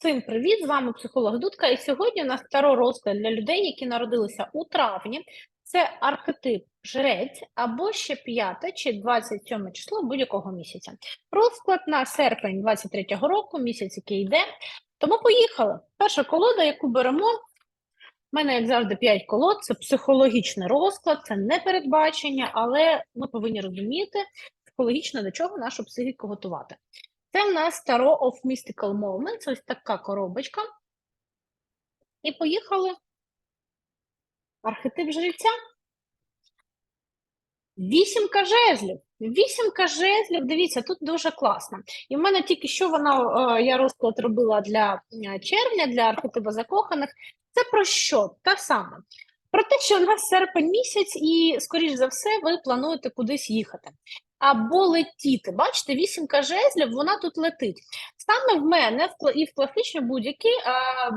Всім привіт! З вами психолог Дудка. І сьогодні у нас таро розклад для людей, які народилися у травні. Це архетип жрець або ще 5 чи 27 число будь-якого місяця. Розклад на серпень 23-го року, місяць, який йде. Тому поїхали. Перша колода, яку беремо. У мене, як завжди, 5 колод. Це психологічний розклад, це не передбачення, але ми повинні розуміти психологічно до чого нашу психіку готувати. Це в нас Tarot of Mystical Moments, ось така коробочка. І поїхали. Архетип жреця. Вісімка жезлів. Вісімка жезлів, дивіться, тут дуже класно. І в мене тільки що вона, е, я розклад робила для е, червня, для архетипу закоханих. Це про що? Та саме. Про те, що у нас серпень місяць, і, скоріш за все, ви плануєте кудись їхати. Або летіти. Бачите, вісімка жезлів, вона тут летить. Саме в мене в і в класичній будь-якій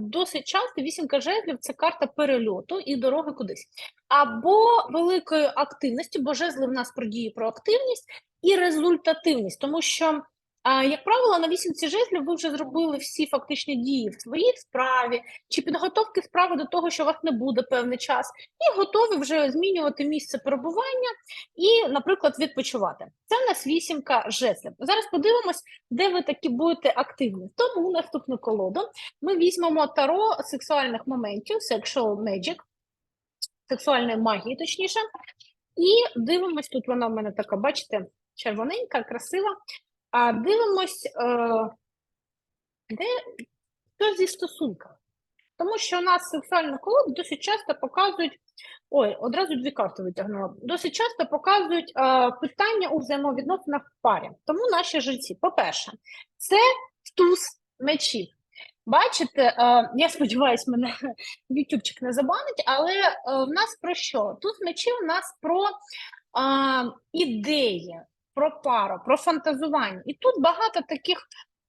досить часто вісімка жезлів це карта перельоту і дороги кудись. Або великої активності, бо жезли в нас про дії про активність і результативність, тому що. Як правило, на вісімці жезлів ви вже зробили всі фактичні дії в своїй справі чи підготовки справи до того, що у вас не буде певний час, і готові вже змінювати місце перебування і, наприклад, відпочивати. Це в нас вісімка жезлів. Зараз подивимось, де ви такі будете активні. Тому наступну колоду ми візьмемо таро сексуальних моментів, sexual magic, сексуальної магії, точніше. І дивимось, тут вона в мене така, бачите, червоненька, красива. А дивимось, е, де що зі стосунками. Тому що у нас сексуальні колоди досить часто показують, ой, одразу дві карти витягнула, досить часто показують е, питання у взаємовідносинах в парі. Тому наші жильці, по-перше, це туз мечів. Бачите, е, я сподіваюся, мене ютубчик не забанить, але е, в нас про що? Туз мечів у нас про е, ідеї, про пару, про фантазування. І тут багато таких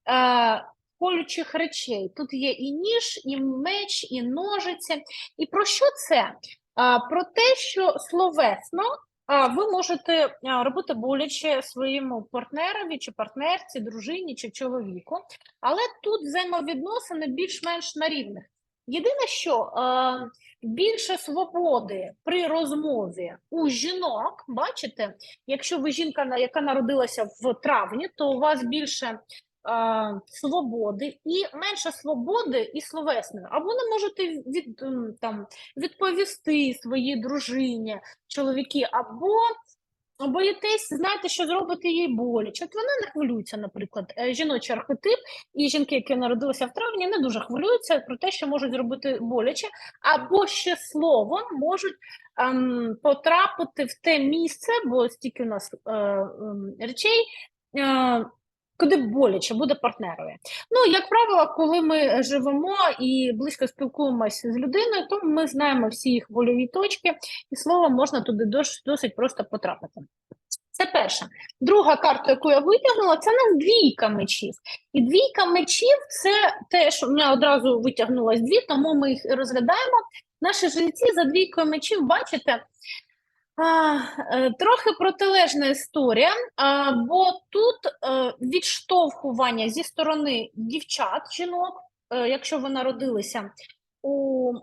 е, колючих речей. Тут є і ніж, і меч, і ножиці. І про що це? А, про те, що словесно а, ви можете робити боляче своєму партнерові чи партнерці, дружині чи чоловіку, але тут взаємовідносини більш-менш на рівних. Єдине, що а, більше свободи при розмові у жінок, бачите, якщо ви жінка, яка народилася в травні, то у вас більше свободи і менше свободи і словесної. Або не можете від, там, відповісти своїй дружині, чоловіки, або боїтесь, знаєте, що зробити їй боляче. От вона не хвилюється, наприклад, Е, жіночий архетип, і жінки, які народилися в травні, не дуже хвилюються про те, що можуть зробити боляче, або ще словом можуть ем, потрапити в те місце, бо стільки у нас е, е, речей. Е, Куди боляче буде партнерові. Ну, як правило, коли ми живемо і близько спілкуємося з людиною, то ми знаємо всі їх больові точки, і словом можна туди досить просто потрапити. Це перше. Друга карта, яку я витягнула, це в нас двійка мечів. І двійка мечів це теж у мене одразу витягнулось дві, тому ми їх розглядаємо. Наші жильці за двійкою мечів, бачите, трохи протилежна історія, а, бо тут е, відштовхування зі сторони дівчат, жінок, е, якщо ви народилися у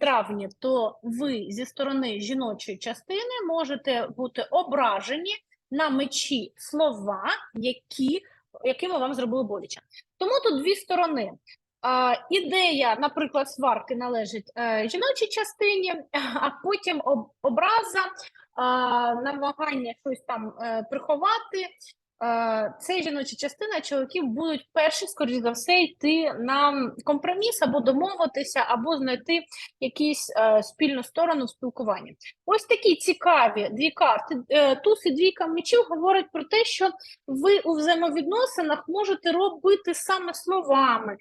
травні, то ви зі сторони жіночої частини можете бути ображені на мечі слова, які, якими вам зробили боляче. Тому тут дві сторони. А, ідея, наприклад, сварки належить е, жіночій частині, а потім об, образа, а, намагання щось там е, приховати. Е, це жіноча частина, чоловіків будуть перші, скоріш за все, йти на компроміс або домовитися, або знайти якусь е, спільну сторону в спілкуванні. Ось такі цікаві дві карти. Туз і двійка мечів говорять про те, що ви у взаємовідносинах можете робити саме словами.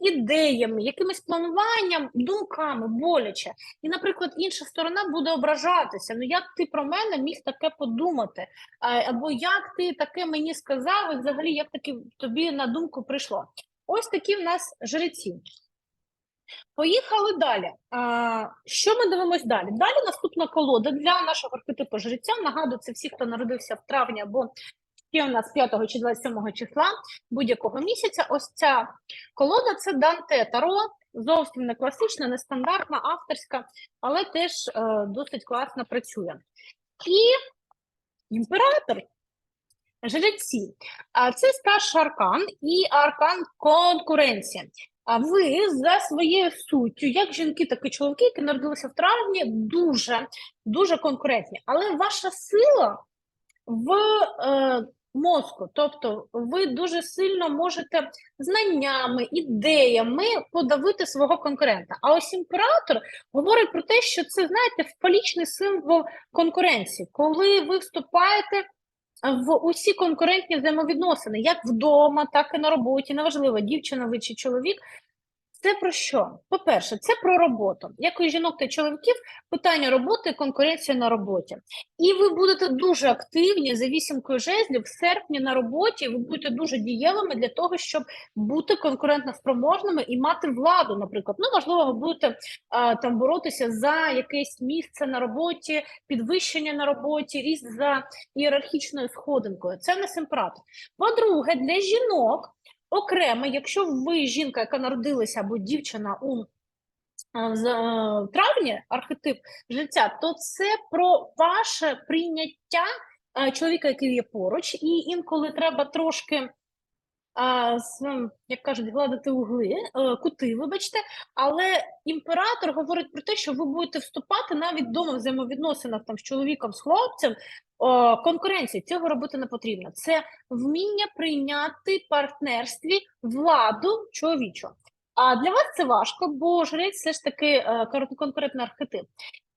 Ідеями, якимось плануванням, думками боляче. І, наприклад, інша сторона буде ображатися. Ну як ти про мене міг таке подумати? Або як ти таке мені сказав, і взагалі як таки тобі на думку прийшло? Ось такі в нас жреці. Поїхали далі. Що ми дивимось далі? Далі наступна колода для нашого архетипу жреця. Нагадую, це всі, хто народився в травні або ще у нас 5 чи 27 числа будь-якого місяця. Ось ця колода це Данте Таро, зовсім не класична, не стандартна, авторська, але теж е, досить класно працює. І імператор, жреці, це старший аркан і аркан конкуренція. А ви за своєю суттю, як жінки, так і чоловіки, які народилися в травні, дуже дуже конкурентні. Але ваша сила в е, мозку, тобто ви дуже сильно можете знаннями, ідеями подавити свого конкурента. А ось імператор говорить про те, що це, знаєте, фалічний символ конкуренції, коли ви вступаєте в усі конкурентні взаємовідносини, як вдома, так і на роботі, неважливо, дівчина ви чи чоловік. Це про що? По-перше, це про роботу. Як у жінок та чоловіків, питання роботи, конкуренція на роботі. І ви будете дуже активні за вісімкою жезлів в серпні на роботі. Ви будете дуже дієвими для того, щоб бути конкурентно спроможними і мати владу, наприклад. Ну, можливо, ви будете а, там боротися за якесь місце на роботі, підвищення на роботі, ріст за ієрархічною сходинкою. Це не симпратор. По-друге, для жінок окремо, якщо ви жінка, яка народилася або дівчина у з, е, травні, архетип життя, то це про ваше прийняття е, чоловіка, який є поруч, і інколи треба трошки. А, як кажуть, гладити угли, е, кути, вибачте, але імператор говорить про те, що ви будете вступати навіть вдома в взаємовідносинах там з чоловіком, з хлопцем. Конкуренції цього робити не потрібно. Це вміння прийняти партнерстві владу чоловічу. А для вас це важко, бо жрець все ж таки е, кон- конкурентний архетип.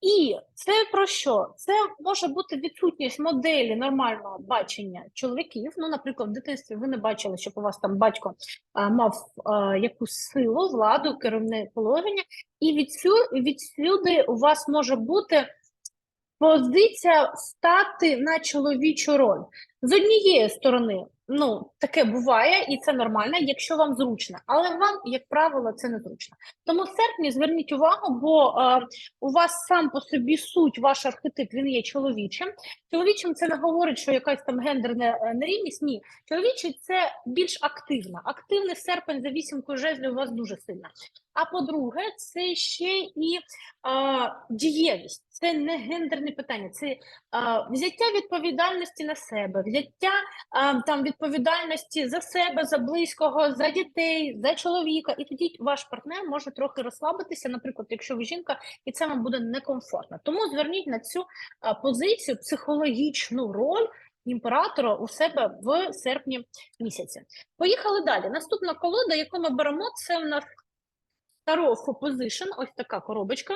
І це про що? Це може бути відсутність моделі нормального бачення чоловіків. Ну, наприклад, в дитинстві ви не бачили, щоб у вас там батько а, мав а, якусь силу, владу, керівне положення, і відсю, відсюди у вас може бути позиція стати на чоловічу роль. З однієї сторони, ну таке буває, і це нормально, якщо вам зручно, але вам, як правило, це не зручно. Тому в серпні зверніть увагу, бо е, у вас сам по собі суть, ваш архетип, він є чоловічим. Чоловічим це не говорить, що якась там гендерна е, нерівність. Ні, чоловічий це більш активна. Активний серпень за вісімкою жезлів у вас дуже сильна. А по-друге, це ще і а, дієвість. Це не гендерне питання, це а, взяття відповідальності на себе, взяття а, там відповідальності за себе, за близького, за дітей, за чоловіка. І тоді ваш партнер може трохи розслабитися, наприклад, якщо ви жінка, і це вам буде некомфортно. Тому зверніть на цю позицію психологічну роль. Імператора у себе в серпні місяці. Поїхали далі. Наступна колода, яку ми беремо, це в нас Tarot Position, ось така коробочка.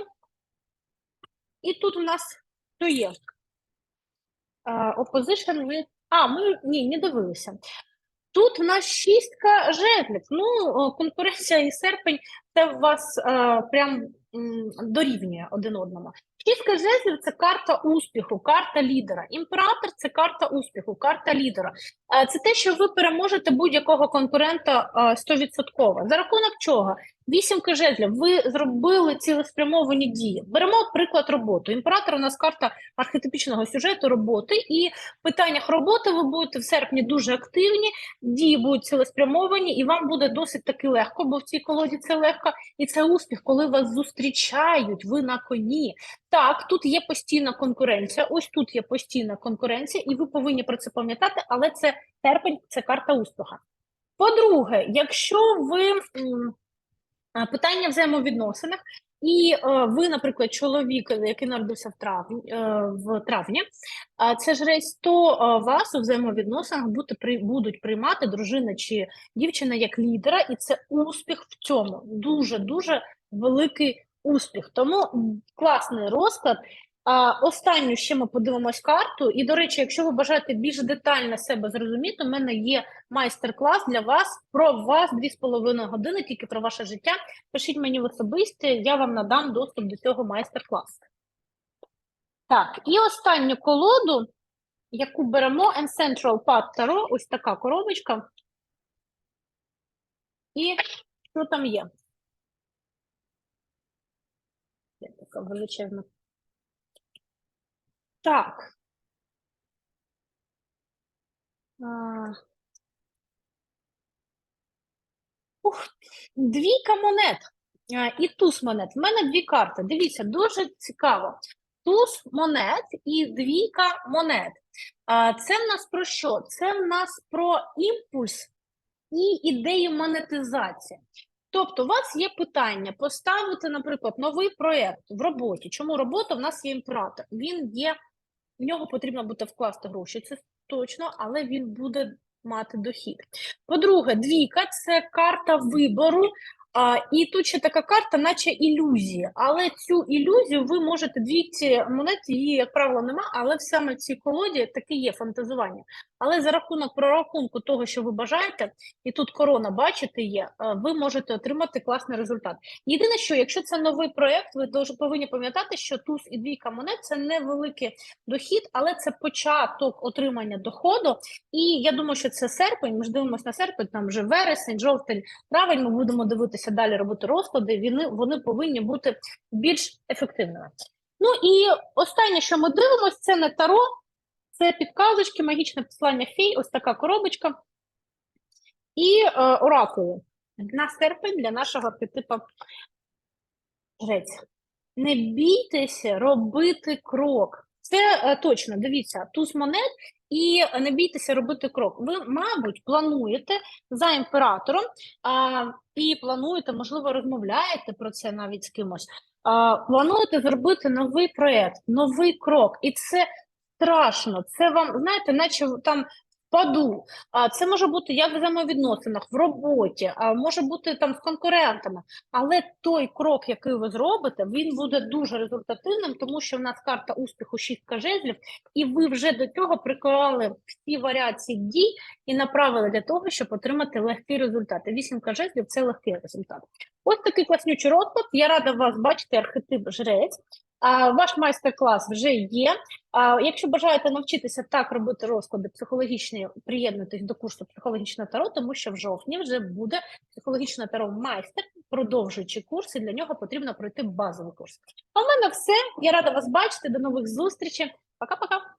І тут у нас що є? Opposition with... А, ми ні, не дивилися. Тут у нас шістка жезлів. Ну, конкуренція і серпень це у вас е, прям м, дорівнює один одному. Шістка жезлів це карта успіху, карта лідера. Імператор це карта успіху, карта лідера. Е, Це те, що ви переможете будь-якого конкурента е, 100%. За рахунок чого? Вісімка жезлів. Ви зробили цілеспрямовані дії. Беремо приклад роботи. Імператор у нас карта архетипічного сюжету роботи, і в питаннях роботи ви будете в серпні дуже активні, дії будуть цілеспрямовані, і вам буде досить таки легко, бо в цій колоді це легко, і це успіх, коли вас зустрічають, ви на коні. Так, тут є постійна конкуренція. Ось тут є постійна конкуренція, і ви повинні про це пам'ятати, але це серпень, це карта успіха. По-друге, якщо ви питання в взаємовідносинах, і е, ви, наприклад, чоловік, який народився в травні, е, в травні, а це жрець, то е, вас у взаємовідносинах бути, при, будуть приймати дружина чи дівчина як лідера, і це успіх в цьому. Дуже-дуже великий успіх. Тому класний розклад. А, останню ще ми подивимось карту. І, до речі, якщо ви бажаєте більш детально себе зрозуміти, у мене є майстер-клас для вас про вас 2,5 години, тільки про ваше життя. Пишіть мені в особисті, я вам надам доступ до цього майстер-класу. Так, і останню колоду, яку беремо, Ancestral Path Tarot, ось така коробочка. І що там є? Є така величезна. Так. Ух, двійка монет і туз монет. В мене дві карти. Дивіться, дуже цікаво. Туз монет і двійка монет. Це в нас про що? Це в нас про імпульс і ідею монетизації. Тобто, у вас є питання поставити, наприклад, новий проєкт в роботі. Чому робота? В нас є імператор. Він є, в нього потрібно буде вкласти гроші, це точно, але він буде мати дохід. По-друге, двійка це карта вибору. А, і тут ще така карта, наче ілюзія. Але цю ілюзію ви можете двійці монет, її, як правило, нема, але в саме цій колоді таке є фантазування. Але за рахунок прорахунку того, що ви бажаєте, і тут корона, бачите, є, е, ви можете отримати класний результат. Єдине, що якщо це новий проєкт, ви повинні пам'ятати, що туз і двійка монет це невеликий дохід, але це початок отримання доходу. І я думаю, що це серпень. Ми ж дивимося на серпень, там вже вересень, жовтень, травень. Ми будемо дивитися далі, робити розклади. Вони, вони повинні бути більш ефективними. Ну і останнє, що ми дивимося, це не таро, це підказочки, магічне послання фей, ось така коробочка. І е, оракули на серпень для нашого архетипа жрець. Не бійтеся робити крок. Це е, точно, дивіться, туз монет, і не бійтеся робити крок. Ви, мабуть, плануєте за імператором а, і плануєте, можливо, розмовляєте про це навіть з кимось. А, плануєте зробити новий проєкт, новий крок, і це страшно. Це вам, знаєте, наче там впаду. А це може бути як в взаємовідносинах, в роботі, а може бути там з конкурентами. Але той крок, який ви зробите, він буде дуже результативним, тому що в нас карта успіху шістка жезлів, і ви вже до цього приклали всі варіації дій і направили для того, щоб отримати легкі результати. Вісімка жезлів це легкий результат. Ось такий класнючий розклад. Я рада вас бачити, архетип жрець. А, ваш майстер-клас вже є. А, якщо бажаєте навчитися так робити розклади психологічні, приєднуйтесь до курсу психологічне таро, тому що в жовтні вже буде психологічне таро майстер, продовжуючи курс, і для нього потрібно пройти базовий курс. А в мене все. Я рада вас бачити. До нових зустрічей. Пока-пока.